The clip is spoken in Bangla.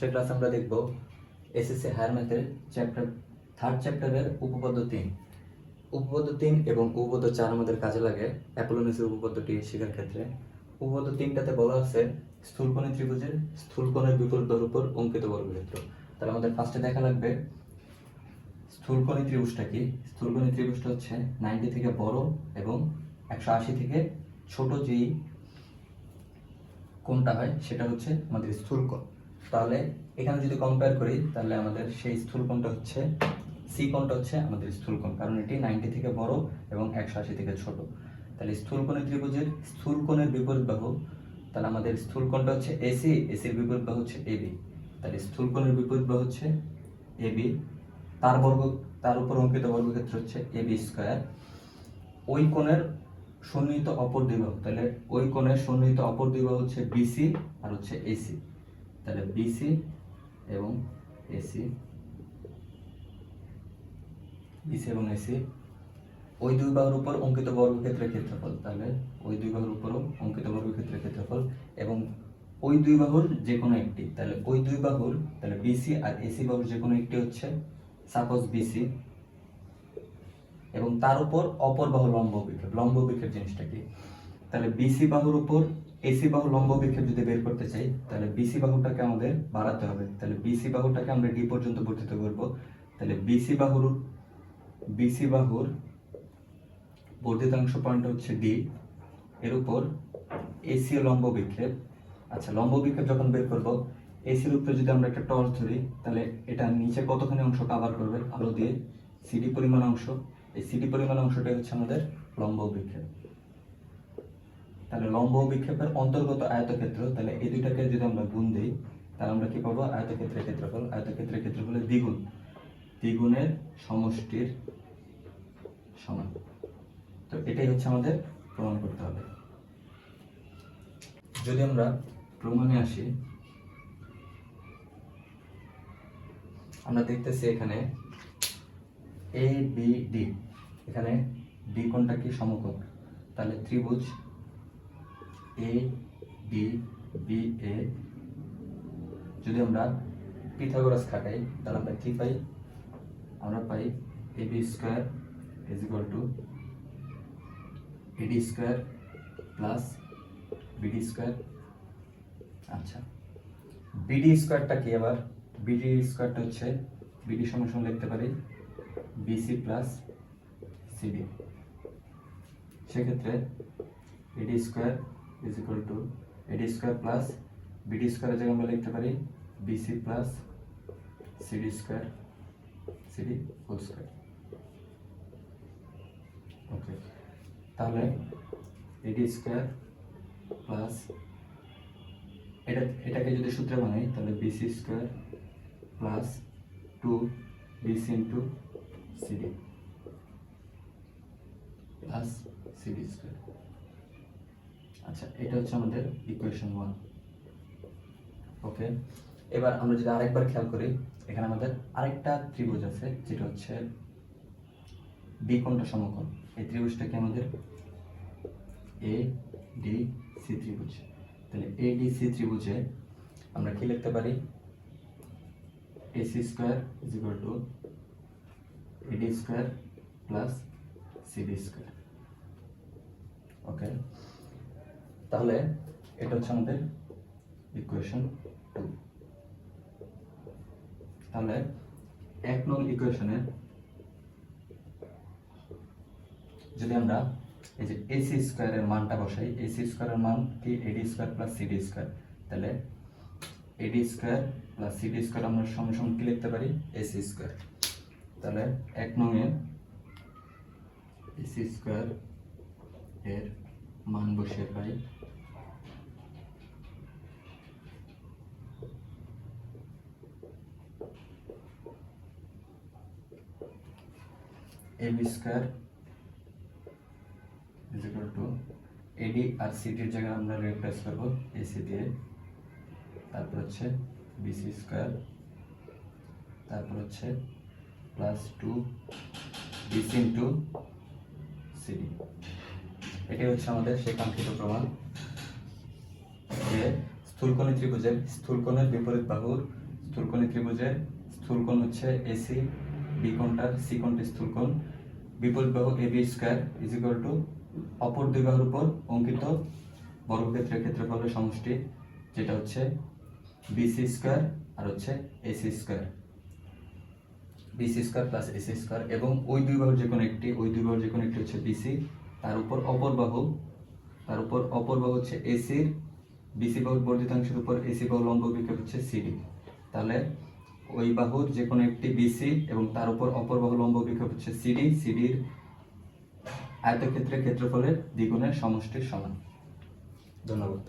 আজকের ক্লাসে আমরা দেখব এসএসসি হায়ার ম্যাথের চ্যাপ্টার থার্ড চ্যাপ্টারের উপপাদ্য তিন। উপপাদ্য তিন এবং উপপাদ্য চার আমাদের কাজে লাগে, অ্যাপোলোনিসের উপপাদ্যটি শেখার ক্ষেত্রে। উপপাদ্য তিনটাতে বলা আছে, স্থূলকোণী ত্রিভুজের স্থূলকোণের বিপরীত উপর অঙ্কিত বর্গক্ষেত্র। তাহলে আমাদের ফার্স্টে দেখা লাগবে, স্থূলকোণী ত্রিভুজটা কি? স্থূলকোণী ত্রিভুজটা হচ্ছে নাইনটি থেকে বড় এবং একশো আশি থেকে ছোট যেই কোনটা হয়, সেটা হচ্ছে আমাদের স্থূলকোণ। তাহলে এখানে যদি কম্পেয়ার করি, তাহলে আমাদের সেই স্থূলকোণটা হচ্ছে সি কোণটা হচ্ছে আমাদের স্থূলকোণ, কারণ এটি নাইনটি থেকে বড় এবং একশো আশি থেকে ছোট। তাহলে স্থূলকোণের ত্রিভুজের স্থূলকোণের বিপরীত বাহু, তাহলে আমাদের স্থূলকোণটা হচ্ছে এসি এসির বিপরীত বাহু হচ্ছে এবি তাহলে স্থূলকোণের বিপরীত বাহু হচ্ছে এবি তার বর্গ, তার উপর অঙ্কিত বর্গক্ষেত্র হচ্ছে এবি স্কয়ার ওই কোণের সন্নিহিত অপর দুই বাহু, তাহলে ওই কোণের সন্নিহিত অপর দুই বাহু হচ্ছে বিসি আর হচ্ছে এসি তাহলে বিসি এবং এসি বিসি এবং এসি ওই দুই বাহুর উপর অঙ্কিত বর্গক্ষেত্রের ক্ষেত্রফল, তাহলে ওই দুই বাহুর উপরও অঙ্কিত বর্গক্ষেত্রের ক্ষেত্রফল এবং ওই দুই বাহুর যে কোনো একটি, তাহলে ওই দুই বাহুর, তাহলে বিসি আর এসি বাহুর যে কোনো একটি হচ্ছে সাপোজ বিসি এবং তার উপর অপর বাহু লম্ব বিক্ষেপ লম্ব বিক্ষেপ জিনিসটা কি? তাহলে বিসি বাহুর উপর এসি বাহু লম্ব বিক্ষেপ যদি বের করতে চাই, তাহলে বিসি বাহুটাকে আমাদের বাড়াতে হবে। তাহলে বিসি বাহুটাকে আমরা ডি পর্যন্ত বর্ধিত করব। তাহলে বিসি বাহুর বিসি বাহুর বর্ধিতাংশ পয়েন্ট হচ্ছে ডি এর উপর এসি লম্ব বিক্ষেপ। আচ্ছা লম্ব বিক্ষেপ যখন বের করব এসির উপরে যদি আমরা একটা টর্চ ধরি, তাহলে এটা নিচে কতখানি অংশ কভার করবে? আলো দিয়ে সিডি পরিমাণ অংশ। এই সিডি পরিমাণ অংশটাই হচ্ছে আমাদের লম্ব বিক্ষেপ। তাহলে লম্ব বিক্ষেপের অন্তর্গত আয়তক্ষেত্র, তাহলে এই দুইটাকে যদি আমরা গুণ দিই, তাহলে আমরা কি পাবো? আয়তক্ষেত্রের ক্ষেত্রফল। আয়তক্ষেত্রের ক্ষেত্রফলের দ্বিগুণ। দ্বিগুণের সমষ্টির সমান। তো এটাই হচ্ছে আমাদের প্রমাণ করতে হবে। যদি আমরা প্রমাণে আসি, আমরা দেখতেছি এখানে এ বি ডি এখানে ডি কোণটা কি? সমকোণ। তাহলে ত্রিভুজ এ ডি বি এ যদি আমরা পিথাগোরাস খাটাই, তাহলে আমরা কি পাই? আমরা পাই A B square is equal to AD square plus BD square আচ্ছা। বিডি স্কোয়ারটা কি আবার? বিডি স্কোয়ারটা হচ্ছে বিডি সমান সমান লিখতে পারি বিসি প্লাস সিডি সেক্ষেত্রে AD square is equal to AD square plus BD স্কোয়ারের জায়গায় আমরা লিখতে পারি BC plus CD square CD whole square okay তাহলে এডি স্কোয়ার প্লাস এটা, এটাকে যদি সূত্রে বানাই, তাহলে BC square plus two BC into CD plus CD square আচ্ছা এটা হচ্ছে আমাদের ইকুয়েশন ওয়ান ওকে এবার আমরা যদি আরেকবার খেয়াল করি, এখানে আমাদের আরেকটা ত্রিভুজ আছে, যেটা হচ্ছে বি সমকোণ। এই ত্রিভুজটাকে আমাদের? এ ডি সি ত্রিভুজ। তাহলে এ ডি সি ত্রিভুজে আমরা কি লিখতে পারি? AC square is equal to AD square plus CD square okay তাহলে এটা হচ্ছে আমাদের ইকুয়েশন টু তাহলে এক নং ইকুয়েশনের যদি আমরা এই যে এসি স্কোয়ারের মানটা বসাই এসি স্কোয়ারের মান কি AD square plus CD square তাহলে AD square plus CD square আমরা সঙ্গে সঙ্গে কি লিখতে পারি? এসি স্কোয়ার তাহলে এক নং এ এসি স্কোয়ার এর মান বসিয়ে পাই AB square is equal to AD আর সিডির জায়গায় আমরা রিপ্লেস করব এসি দিয়ে তারপর হচ্ছে বিসি স্কোয়ার তারপর হচ্ছে plus two BC into CD এটাই হচ্ছে আমাদের সেই কাঙ্ক্ষিত প্রমাণ যে স্থূলকোণী ত্রিভুজের স্থূলকোণের বিপরীত বাহুর স্থূলকোণী ত্রিভুজের স্থূলকোণ হচ্ছে এসি বি কোণটার সি কোণটি A B square is equal to অপর দুই উপর অঙ্কিত বর্গক্ষেত্রের ক্ষেত্রফলের সমষ্টি, যেটা হচ্ছে বিসি স্কোয়ার আর হচ্ছে AC square BC square plus AC square এবং ওই দুই বাহুর যে কোনো একটি, ওই দুই বাহুর যে কোনো একটি হচ্ছে বিসি তার উপর অপর বাহু, তার উপর অপর বাহু হচ্ছে এসির বিসি বাহুর বর্ধিতাংশের উপর এসি বাহু লম্ব বিক্ষেপ হচ্ছে সিডি তাহলে ওই বাহুর যে কোনো একটি বিসি এবং তার উপর অপর বাহু লম্ব বিক্ষেপ হচ্ছে সিডি সিডির আয়তক্ষেত্রের ক্ষেত্রফলের দ্বিগুণের সমষ্টির সমান। ধন্যবাদ।